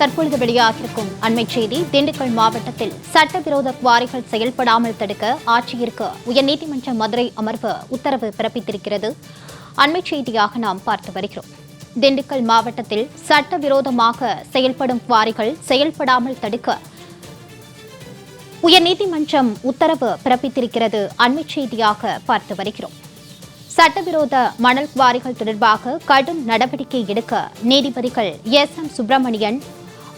தற்பொழுது வெளியாகியிருக்கும். அண்மை செய்தி திண்டுக்கல் மாவட்டத்தில் சட்டவிரோத குவாரிகள் செயல்படாமல் தடுக்க ஆட்சியிற்கு உயர்நீதிமன்ற மதுரை அமர்வு உத்தரவு பிறப்பித்திருக்கிறது. அண்மை செய்தியாக நாம் பார்த்து வருகிறோம். திண்டுக்கல் மாவட்டத்தில் சட்டவிரோதமாக செயல்படும் குவாரிகள் செயல்படாமல் தடுக்க உயர்நீதிமன்றம் உத்தரவு பிறப்பித்திருக்கிறது. அண்மை செய்தியாக பார்த்து வருகிறோம். சட்டவிரோத மணல் குவாரிகள் தொடர்பாக கடும் நடவடிக்கை எடுக்க நீதிபதிகள் எஸ் எம் சுப்பிரமணியன்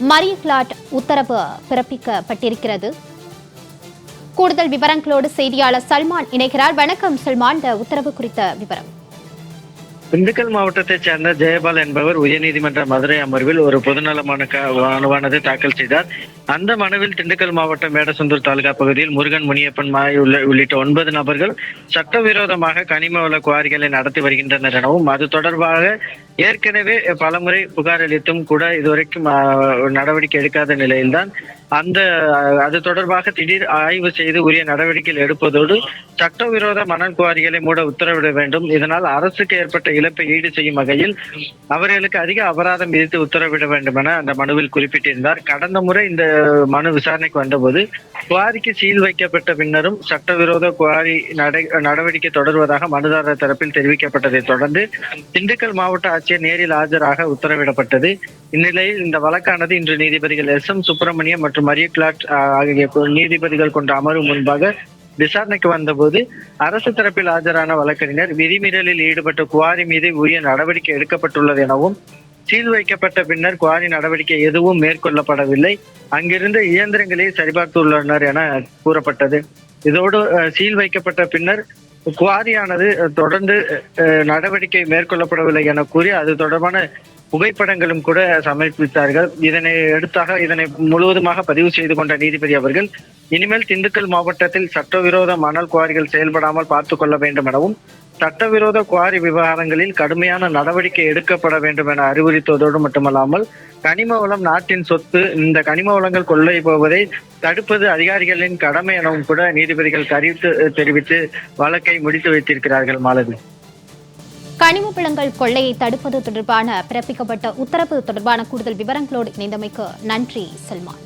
மரிய கிளாட் உத்தரவு பிறப்பிக்கப்பட்டிருக்கிறது. கூடுதல் விவரங்களோடு செய்தியாளர் சல்மான் இணைகிறார். வணக்கம் சல்மான். இந்த உத்தரவு குறித்த விவரம். திண்டுக்கல் மாவட்டத்தைச் சேர்ந்த ஜெயபால் என்பவர் உயர்நீதிமன்ற மதுரை அமர்வில் ஒரு பொதுநல மனுவானது தாக்கல் செய்தார். அந்த மனுவில் திண்டுக்கல் மாவட்டம் மேடசந்தூர் தாலுகா பகுதியில் முருகன் முனியப்பன் மாய் உள்ளிட்ட ஒன்பது நபர்கள் சட்டவிரோதமாக கனிம வள குவாரிகளை நடத்தி வருகின்றனர் எனவும் அது தொடர்பாக ஏற்கனவே பலமுறை புகார் அளித்தும் கூட இதுவரைக்கும் நடவடிக்கை எடுக்காத நிலையில்தான் அந்த அது தொடர்பாக திடீர் ஆய்வு செய்து உரிய நடவடிக்கைகள் எடுப்பதோடு சட்டவிரோத மணல் குவாரிகளை மூட உத்தரவிட வேண்டும். இதனால் அரசுக்கு ஏற்பட்ட இழப்பை ஈடு செய்யும் வகையில் அவர்களுக்கு அதிக அபராதம் விதித்து உத்தரவிட வேண்டும் என அந்த மனுவில் குறிப்பிட்டிருந்தார். கடந்த முறை இந்த மனு விசாரணைக்கு வந்தபோது குவாரிக்கு சீல் வைக்கப்பட்ட பின்னரும் சட்டவிரோத குவாரி நடவடிக்கை தொடர்வதாக மனுதாரர் தரப்பில் தெரிவிக்கப்பட்டதை தொடர்ந்து திண்டுக்கல் மாவட்ட ஆட்சியர் நேரில் ஆஜராக உத்தரவிடப்பட்டது. இந்நிலையில் இந்த வழக்கானது இன்று நீதிபதிகள் எஸ் எம் சுப்பிரமணியம் மற்றும் மரிய கிளாட் ஆகிய நீதிபதிகள் கொண்ட அமர்வு முன்பாக விசாரணைக்கு வந்தபோது அரசு தரப்பில் ஆஜரான வழக்கறிஞர் விதிமீறலில் ஈடுபட்ட குவாரி மீது உரிய நடவடிக்கை எடுக்கப்பட்டுள்ளது எனவும் சீல் வைக்கப்பட்ட பின்னர் குவாரி நடவடிக்கை எதுவும் மேற்கொள்ளப்படவில்லை. அங்கிருந்த இயந்திரங்களை சரிபார்த்துள்ளனர் என கூறப்பட்டது. இதோடு அஹ், சீல் வைக்கப்பட்ட பின்னர் குவாரியானது தொடர்ந்து அஹ், நடவடிக்கை மேற்கொள்ளப்படவில்லை என கூறி அது தொடர்பான புகைப்படங்களும் கூட சமர்ப்பித்தார்கள். இதனை எடுத்தாக இதனை முழுவதுமாக பதிவு செய்து கொண்ட நீதிபதி அவர்கள் இனிமேல் திண்டுக்கல் மாவட்டத்தில் சட்டவிரோத மணல் குவாரிகள் செயல்படாமல் பார்த்துக் கொள்ள வேண்டும் எனவும் சட்டவிரோத குவாரி விவகாரங்களில் கடுமையான நடவடிக்கை எடுக்கப்பட வேண்டும் என அறிவுறுத்துவதோடு மட்டுமல்லாமல் கனிம வளம் நாட்டின் சொத்து இந்த கனிம வளங்கள் கொள்ளை போவதை தடுப்பது அதிகாரிகளின் கடமை எனவும் கூட நீதிபதிகள் கருத்து தெரிவித்து வழக்கை முடித்து வைத்திருக்கிறார்கள் மாலதி. கனிம வளங்கள் கொள்ளையை தடுப்பது தொடர்பான பிறப்பிக்கப்பட்ட உத்தரவு தொடர்பான கூடுதல் விவரங்களோடு இணைந்தமைக்கு நன்றி சல்மான்.